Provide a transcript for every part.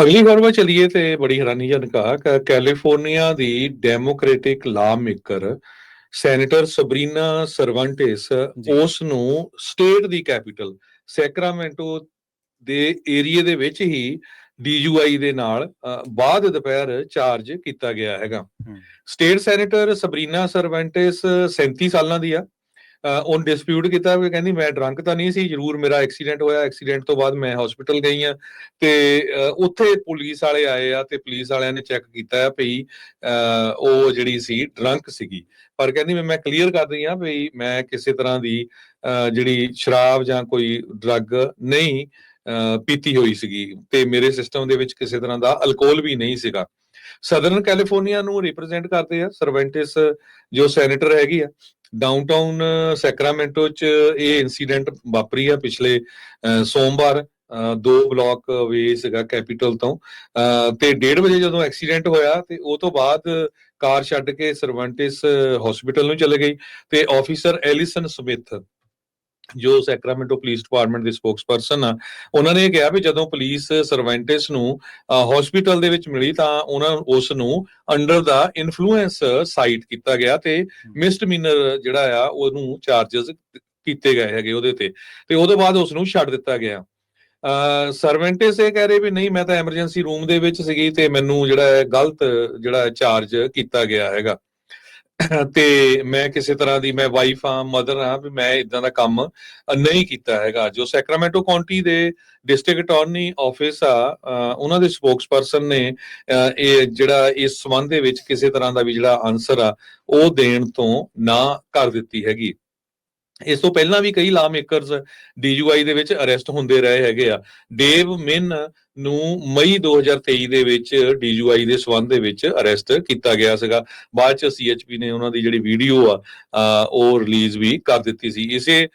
ਅਗਲੀ ਖਬਰ ਚਲੀਏ ਤੇ ਬੜੀ ਹੈਰਾਨੀਜਨਕ ਆ ਕੈਲੀਫੋਰਨੀਆ ਦੀ Democratic lawmaker senator Sabrina Cervantes. ਉਸ ਨੂੰ ਸਟੇਟ ਦੀ ਕੈਪੀਟਲ ਸੈਕਰਾਮੈਂਟੋ ਦੇ ਏਰੀਏ ਦੇ ਵਿੱਚ ਹੀ ਡੀਯੂਆਈ ਦੇ ਨਾਲ ਬਾਅਦ ਦੁਪਹਿਰ ਚਾਰਜ ਕੀਤਾ ਗਿਆ ਹੈਗਾ। ਸਟੇਟ ਸੈਨੇਟਰ ਸਬਰੀਨਾ ਸਰਵੰਟਿਸ 37 ਸਾਲਾਂ ਦੀ ਆ ਉਹਨ ਡਿਸਪਿਊਟ ਕੀਤਾ ਵੀ ਕਹਿੰਦੀ ਮੈਂ ਡਰੰਕ ਤਾਂ ਨਹੀਂ ਸੀ ਜ਼ਰੂਰ ਮੇਰਾ ਐਕਸੀਡੈਂਟ ਹੋਇਆ ਐਕਸੀਡੈਂਟ ਤੋਂ ਬਾਅਦ ਮੈਂ ਹਸਪੀਟਲ ਗਈ ਆ ਤੇ ਉੱਥੇ ਪੁਲਿਸ ਵਾਲੇ ਆਏ ਆ ਤੇ ਪੁਲਿਸ ਵਾਲਿਆਂ ਨੇ ਚੈੱਕ ਕੀਤਾ ਆ ਭਈ ਉਹ ਜਿਹੜੀ ਸੀ ਡਰੰਕ ਸੀਗੀ। ਪਰ ਕਹਿੰਦੀ ਵੀ ਮੈਂ ਕਲੀਅਰ ਕਰ ਰਹੀ ਆ ਵੀ ਮੈਂ ਕਿਸੇ ਤਰ੍ਹਾਂ ਦੀ ਅ, ਜਿਹੜੀ ਸ਼ਰਾਬ ਜਾਂ ਕੋਈ ਡਰੱਗ ਨਹੀਂ ਪੀਤੀ ਹੋਈ ਸੀਗੀ ਤੇ ਮੇਰੇ ਸਿਸਟਮ ਦੇ ਵਿੱਚ ਕਿਸੇ ਤਰ੍ਹਾਂ ਦਾ ਅਲਕੋਹਲ ਵੀ ਨਹੀਂ ਸੀਗਾ। ਸਦਰਨ ਕੈਲੀਫੋਰਨੀਆ ਨੂੰ ਰਿਪਰੈਜ਼ੈਂਟ ਕਰਦੇ ਆ ਸਰਵੈਂਟਿਸ ਜੋ ਸੈਨੇਟਰ ਹੈਗੀ ਆ। ਡਾਊਨਟਾਊਨ ਸੈਕਰਾਮੈਂਟੋ ਚ ਇਹ ਇਨਸੀਡੈਂਟ ਵਾਪਰੀ ਆ ਪਿਛਲੇ ਸੋਮਵਾਰ ਦੋ ਬਲਾਕ ਵੇ ਸੀਗਾ ਕੈਪੀਟਲ ਤੋਂ। ਤੇ 1:30 ਵਜੇ ਜਦੋਂ ਐਕਸੀਡੈਂਟ ਹੋਇਆ ਤੇ ਉਹ ਤੋਂ ਬਾਅਦ ਕਾਰ ਛੱਡ ਕੇ ਸਰਵੈਂਟਿਸ ਹਸਪੀਟਲ ਨੂੰ ਚਲੇ ਗਈ ਤੇ ਆਫੀਸਰ ਐਲਿਸਨ ਸਮਿਥ ਜੋ ਸੈਕਰਾਮੈਂਟੋ ਪੁਲਿਸ ਡਿਪਾਰਟਮੈਂਟ ਦੇ ਸਪੋਕਸਪਰਸਨ ਆ ਉਹਨਾਂ ਨੇ ਇਹ ਕਿਹਾ ਵੀ ਜਦੋਂ ਪੁਲਿਸ ਸਰਵੈਂਟਿਸ ਨੂੰ ਹਸਪੀਟਲ ਦੇ ਵਿੱਚ ਮਿਲੀ ਤਾਂ ਉਹਨਾਂ ਉਸ ਨੂੰ ਅੰਡਰ ਦਾ ਇਨਫਲੂਐਂਸ ਸਾਈਟ ਕੀਤਾ ਗਿਆ ਤੇ ਮਿਸਡਮੀਨਰ ਜਿਹੜਾ ਆ ਉਹਨੂੰ ਚਾਰजेस ਕੀਤੇ ਗਏ ਹੈਗੇ ਉਹਦੇ ਤੇ ਤੇ ਉਹਦੇ ਬਾਅਦ ਉਸ ਨੂੰ ਛੱਡ ਦਿੱਤਾ ਗਿਆ। ਸਰਵੈਂਟਿਸ ਇਹ ਕਹਿ ਰਹੇ ਵੀ ਨਹੀਂ ਮੈਂ ਤਾਂ ਐਮਰਜੈਂਸੀ ਰੂਮ ਦੇ ਵਿੱਚ ਸੀਗੀ ਤੇ ਮੈਨੂੰ ਜਿਹੜਾ ਹੈ ਗਲਤ ਜਿਹੜਾ ਚਾਰਜ ਕੀਤਾ ਗਿਆ ਹੈਗਾ। ਤੇ ਮੈਂ ਕਿਸੇ ਤਰ੍ਹਾਂ ਦੀ ਮੈਂ ਵਾਈਫ ਆ ਮਦਰ ਆ ਵੀ ਮੈਂ ਇਦਾਂ ਦਾ ਕੰਮ ਨਹੀਂ ਕੀਤਾ ਹੈਗਾ ਜੋ ਸੈਕਰਾਮੈਂਟੋ ਕਾਉਂਟੀ ਦੇ ਡਿਸਟ੍ਰਿਕਟ ਅਟਾਰਨੀ ਆਫਿਸ ਆ ਉਹਨਾਂ ਦੇ ਸਪੋਕਸਪਰਸਨ ਨੇ ਇਹ ਜਿਹੜਾ ਇਸ ਸੰਬੰਧ ਦੇ ਵਿੱਚ ਕਿਸੇ ਤਰ੍ਹਾਂ ਦਾ ਵੀ ਜਿਹੜਾ ਆਨਸਰ ਆ, ਉਹ ਦੇਣ ਤੋਂ ਨਾ ਕਰ ਦਿੱਤੀ ਹੈਗੀ। ਇਸ ਤੋਂ ਪਹਿਲਾਂ ਵੀ ਕਈ ਲਾ ਮੇਕਰਸ ਡੀਯੂਆਈ ਦੇ ਵਿੱਚ ਅਰੈਸਟ ਹੁੰਦੇ ਰਹੇ ਹੈਗੇ ਆ। ਡੇਵ ਮਿਨ ਨੂੰ ਮਈ 2023 ਦੇ ਵਿੱਚ ਡੀਯੂਆਈ ਦੇ ਸਬੰਧ ਦੇ ਵਿੱਚ ਅਰੈਸਟ ਕੀਤਾ ਗਿਆ ਸੀਗਾ। ਬਾਅਦ ਚ ਸੀਐਚਪੀ ਨੇ ਉਹਨਾਂ ਦੀ ਜਿਹੜੀ ਵੀਡੀਓ ਆ ਉਹ ਰਿਲੀਜ਼ ਵੀ ਕਰ ਦਿੱਤੀ ਸੀ। ਇਸੇ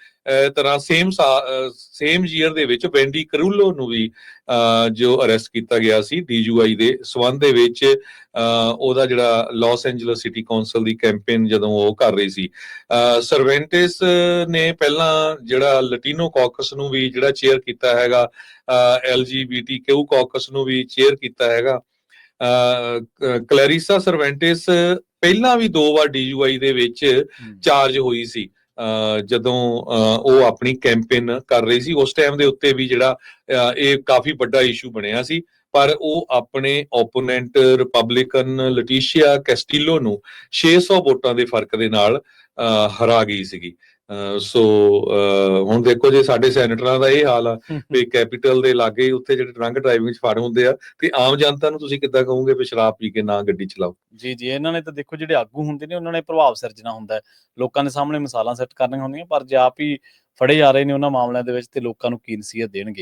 ਤਰ੍ਹਾਂ ਸੇਮ ਸੇਮ ਈਅਰ ਦੇ ਵਿੱਚ ਬੈਂਡੀ ਕਰੂਲੋ ਨੂੰ ਵੀ ਅ, ਜੋ ਅਰੈਸਟ ਕੀਤਾ ਗਿਆ ਸੀ ਡੀਯੂਆਈ ਦੇ ਸਬੰਧ ਦੇ ਵਿੱਚ ਅ, ਉਹਦਾ ਜਿਹੜਾ ਲਾਸ ਐਂਜਲਸ ਸਿਟੀ ਕਾਉਂਸਲ ਦੀ ਕੈਂਪੇਨ ਜਦੋਂ ਉਹ ਕਰ ਰਹੀ ਸੀ। ਸਰਵੈਂਟਿਸ ਨੇ ਪਹਿਲਾਂ ਜਿਹੜਾ ਲਟੀਨੋ ਕੌਕਸ ਨੂੰ ਵੀ ਜਿਹੜਾ ਚੇਅਰ ਕੀਤਾ ਹੈਗਾ ਐਲਜੀਬੀਟੀਕਿਊ ਕਾਕਸ ਨੂੰ ਵੀ ਚੇਅਰ ਕੀਤਾ ਹੈਗਾ। ਕਲੈਰਿਸਾ ਸਰਵੈਂਟਿਸ ਪਹਿਲਾਂ ਵੀ ਦੋ ਵਾਰ ਡੀਯੂਆਈ ਦੇ ਵਿੱਚ ਚਾਰਜ ਹੋਈ ਸੀ। ਜਦੋਂ ਉਹ ਆਪਣੀ ਕੈਂਪੇਨ ਕਰ ਰਹੀ ਸੀ। ਉਸ ਟਾਈਮ ਦੇ ਉੱਤੇ ਵੀ ਜਿਹੜਾ ਇਹ ਕਾਫੀ ਵੱਡਾ ਇਸ਼ੂ ਬਣਿਆ ਸੀ। ਪਰ ਉਹ ਆਪਣੇ ਓਪੋਨੈਂਟ ਰਿਪਬਲਿਕਨ ਲਟੀਸ਼ੀਆ ਕੈਸਟਿਲੋ ਨੂੰ 600 ਵੋਟਾਂ ਦੇ ਫ਼ਰਕ ਦੇ ਨਾਲ ਹਰਾ ਗਈ ਸੀਗੀ। ਸੋ ਹੁਣ ਦੇਖੋ ਜੇ ਸਾਡੇ ਸੈਨੇਟਰਾਂ ਦਾ ਇਹ ਹਾਲ ਆ ਵੀ ਕੈਪੀਟਲ ਦੇ ਲਾਗੇ ਹੀ ਉੱਥੇ ਜਿਹੜੇ ਡਰੰਕ ਡਰਾਈਵਿੰਗ ਚ ਫੜ ਹੁੰਦੇ ਆ ਤੇ ਆਮ ਜਨਤਾ ਨੂੰ ਤੁਸੀਂ ਕਿੱਦਾਂ ਕਹੋਗੇ ਵੀ ਸ਼ਰਾਬ ਪੀ ਕੇ ਨਾ ਗੱਡੀ ਚਲਾਓ? ਜੀ ਜੀ ਇਹਨਾਂ ਨੇ ਤਾਂ ਦੇਖੋ ਜਿਹੜੇ ਆਗੂ ਹੁੰਦੇ ਨੇ ਉਹਨਾਂ ਨੇ ਪ੍ਰਭਾਵ ਸਿਰਜਣਾ ਹੁੰਦਾ ਹੈ। ਲੋਕਾਂ ਦੇ ਸਾਹਮਣੇ ਮਿਸਾਲਾਂ ਸੈੱਟ ਕਰਨੀਆਂ ਹੁੰਦੀਆਂ ਪਰ ਜੇ ਆਪ ਹੀ ਫੜੇ ਜਾ ਰਹੇ ਨੇ ਉਹਨਾਂ ਮਾਮਲਿਆਂ ਦੇ ਵਿੱਚ ਤੇ ਲੋਕਾਂ ਨੂੰ ਕੀ ਨਸੀਹਤ ਦੇਣਗੇ?